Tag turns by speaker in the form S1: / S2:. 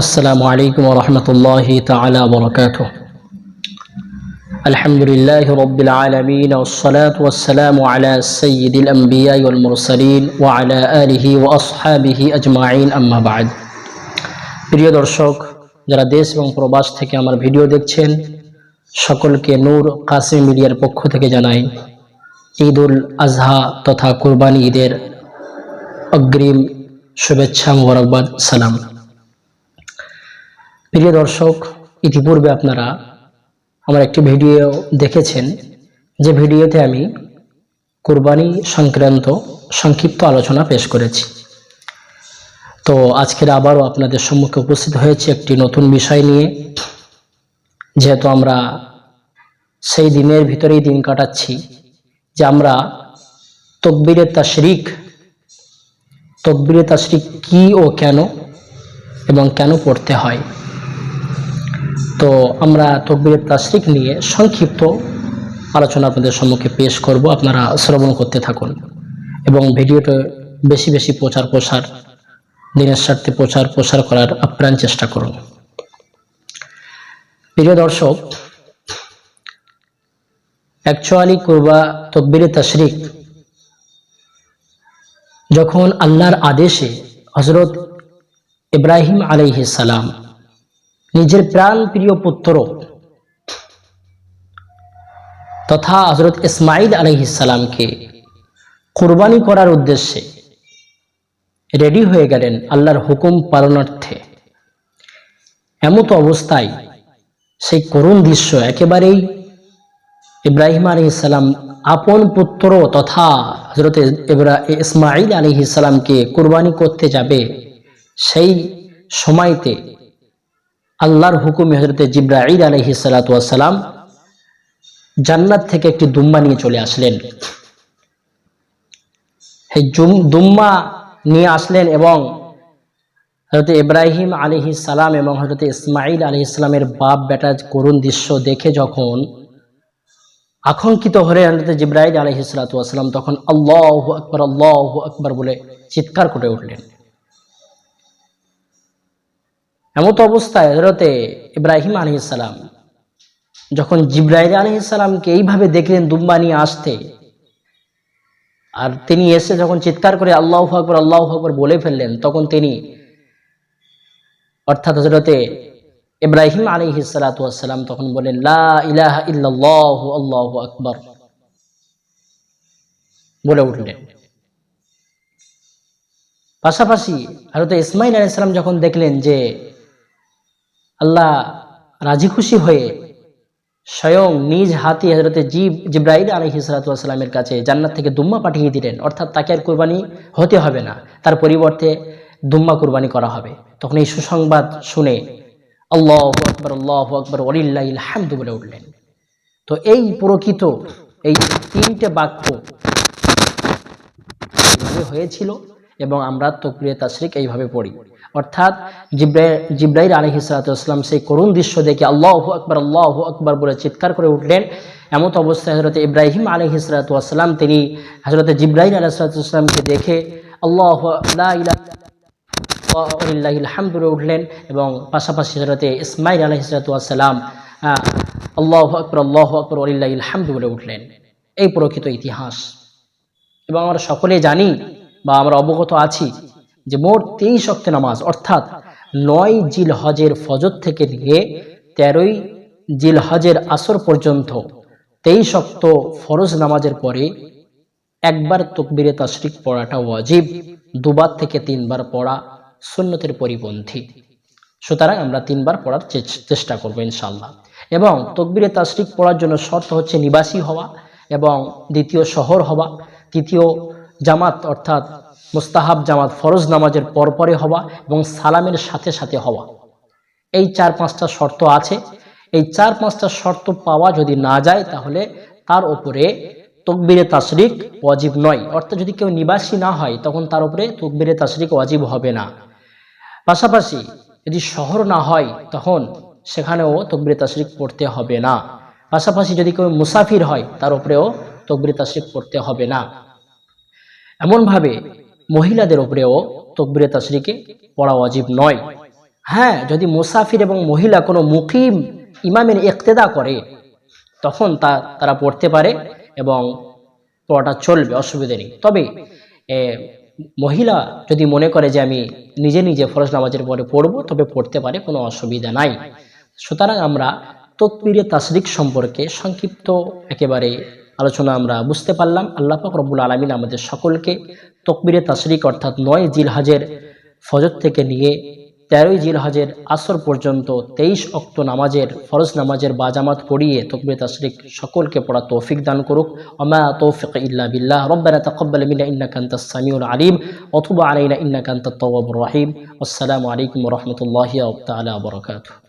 S1: আসসালামু আলাইকুম রহমতুল্লাহ তালা বরকাত আলহামদুলিল্লাহ রবিল আলমিন ওসলাত ওসালাম আলা সঈদ আম্বিয়া মুরসলিন ও আলা আলিহি ও আসহাবিহি আজমাইন আম্মাবাদ প্রিয় দর্শক, যারা দেশ এবং প্রবাস থেকে আমার ভিডিও দেখছেন, সকলকে নূর কাসিম মিডিয়ার পক্ষ থেকে জানাই ঈদুল আজহা তথা কুরবানি ঈদের অগ্রিম শুভেচ্ছা মোবারকবাদ, সালাম। প্রিয় দর্শক, ইতিপূর্বে আপনারা আমার একটি ভিডিও দেখেছেন। যে ভিডিওতে আমি কুরবানি সংক্রান্ত সংক্ষিপ্ত আলোচনা পেশ করেছি। তো আজকের আবারও আপনাদের সম্মুখে উপস্থিত হয়েছে একটি নতুন বিষয় নিয়ে। যেহেতু আমরা সেই দিনের ভিতরেই দিন কাটাচ্ছি, যে আমরা তকবিরের তাশরিক, তকবিরে তাশরিক কি ও কেন এবং কেন পড়তে হয়? তো আমরা তকবিরের তাশরিক নিয়ে সংক্ষিপ্ত আলোচনা আপনাদের সম্মুখে পেশ করব। আপনারা শ্রবণ করতে থাকুন এবং ভিডিওটা বেশি বেশি প্রচার প্রসার, দিনের স্বার্থে প্রচার প্রসার করার আপ্রাণ চেষ্টা করুন। প্রিয় দর্শক অ্যাকচুয়ালি করবা তকবিরে তাশরিক যখন আল্লাহর আদেশে হজরত ইব্রাহিম আলাইহিস সালাম নিজের প্রাণ প্রিয় পুত্র। তথা হজরত ইসমাইল আলহিসাল্লামকে কুরবানি করার উদ্দেশ্যে রেডি হয়ে গেলেন আল্লাহর হুকুম পালনার্থে। এমত অবস্থায় সেই করুণ দৃশ্য একেবারেই ইব্রাহিম আলহিসাল্লাম আপন পুত্র তথা হজরত ইসমাইল আলহিসাল্লামকে কুরবানি করতে যাবে সেই সময়তে আল্লাহর হুকুমে হজরতে জিব্রাঈদ আলহি সালাতাম জান্নাত থেকে একটি দুম্মা নিয়ে চলে আসলেন। দুম্মা নিয়ে আসলেন এবং হজরত ইব্রাহিম আলহি সালাম এবং হজরত ইসমাইল আলহি ইসলামের বাপ বেটা করুণ দৃশ্য দেখে যখন আকাঙ্ক্ষিত হলে হজরত জিব্রাইল আলহি সালাতাম তখন আল্লাহ আকবর আল্লাহ আকবর বলে চিৎকার করে উঠলেন। এমত অবস্থায় হজরতে ইব্রাহিম আলহ ইসালাম যখন জিব্রাইল আলহ ইসালামকে এইভাবে দেখলেন দুম্বা নিয়ে আসতে, আর তিনি এসে যখন চিৎকার করে আল্লাহ আকবর আল্লাহ আকবর বলে ফেললেন, তখন তিনি অর্থাৎ হজরতে ইব্রাহিম আলী সালাতাম তখন বলেন লা ইলাহা ইল্লাল্লাহ, আল্লাহ আকবর বলে উঠলেন। পাশাপাশি হজরত ইসমাইল আলাইসালাম যখন দেখলেন যে আল্লাহ রাজি খুশি হয়ে স্বয়ং নিজ হাতে হজরতে জিব জিব্রাহিল আলহি সালাতামের কাছে জান্নাত থেকে দুম্মা পাঠিয়ে দিলেন। অর্থাৎ তাকে আর কোরবানি হতে হবে না। তার পরিবর্তে দুম্মা কোরবানি করা হবে। তখন এই সুসংবাদ শুনে আল্লাহ আকবর আল্লাহ আকবর অলিল্লাহ হামদু বলে উঠলেন। তো এই প্রকৃত এই তিনটে বাক্য হয়েছিল? এবং আমরা তকরিয়া তাশরিক এইভাবে পড়ি। অর্থাৎ জিব্রাই, জিব্রাইল আলহি সালাতাম সেই করুণ দৃশ্য দেখে আল্লাহ আকবর আল্লাহ আকবর বলে চিৎকার করে উঠলেন। এমত অবস্থায় হজরত ইব্রাহিম আলহি সালাতাম তিনি হজরত জিব্রাহিম আলহিসামকে দেখে আল্লাহ হামদুরে উঠলেন এবং পাশাপাশি হজরতে ইসমাইল আলী আলহিসাম আল্লাহ আকবর আল্লাহ আকবর আলিল্লাহ বলে উঠলেন। এই প্রকৃত ইতিহাস। এবং আমরা সকলে জানি বা আমরা অবগত আছি যে মোট তেইশ অক্টে নামাজ, অর্থাৎ নয় জিল হজের ফজর থেকে নিয়ে তেরোই জিল হজের আসর পর্যন্ত তেইশ অক্ট ফরজ নামাজের পরে একবার তকবিরে তাশরিক পড়াটা ওয়াজিব, দুবার থেকে তিনবার পড়া সুন্নতের পরিপন্থী। সুতরাং আমরা তিনবার পড়ার চেষ্টা করব ইনশাল্লাহ এবং তকবিরে তাশরিক পড়ার জন্য শর্ত হচ্ছে নিবাসী হওয়া এবং দ্বিতীয় শহর হওয়া, তৃতীয় জামাত অর্থাৎ মুস্তাহাব জামাত ফরজ নামাজের পরপরে হওয়া এবং সালামের সাথে সাথে হওয়া। এই চার পাঁচটা শর্ত আছে। এই চার পাঁচটা শর্ত পাওয়া যদি না যায় তাহলে তার উপরে তকবিরে তাশরিক ওয়াজিব নয়। অর্থাৎ যদি কেউ নিবাসী না হয় তখন তার উপরে তকবিরে তাশরিক ওয়াজিব হবে না। পাশাপাশি যদি শহর না হয় তখন সেখানেও তকবিরে তাশরিক পড়তে হবে না। পাশাপাশি যদি কেউ মুসাফির হয় তার উপরেও তকবিরে তাশরিক পড়তে হবে না। এমনভাবে মহিলাদের উপরেও তকবিরে তাশরিকে পড়া অজীব নয়। হ্যাঁ যদি মুসাফির এবং মহিলা কোনো মুকিম ইমামের একতেদা করে, তখন তা, তারা পড়তে পারে এবং পড়াটা চলবে অসুবিধে নেই। তবে মহিলা যদি মনে করে যে আমি নিজে নিজে ফরজ নামাজের পরে পড়ব, তবে পড়তে পারে, কোনো অসুবিধা নাই। সুতরাং আমরা তকবিরে তাসরিক সম্পর্কে সংক্ষিপ্ত একেবারে আলোচনা আমরা বুঝতে পারলাম। আল্লাহ পাক রব্বুল আলমিন আমাদের সকলকে তকবিরে তাসরিক অর্থাৎ নয় জিলহাজের ফজর থেকে নিয়ে তেরোই জিলহাজের আসর পর্যন্ত তেইশ অক্ত নামাজের, ফরজ নামাজের বাজামাত পড়িয়ে তকবির তাসরিক সকলকে পড়া তৌফিক দান করুক। ওমা তৌফিক ইল্লা বিল্লাহ। রব্বানা তাকাব্বাল মিন্না ইন্নাকা আনতাস সামিউল আলিম। তুব আলাইনা ইন্নাকা আনতাত তাওয়াবুর রহিম। আসসালামু আলাইকুম রাহমাতুল্লাহি ওয়া বারাকাতুহু।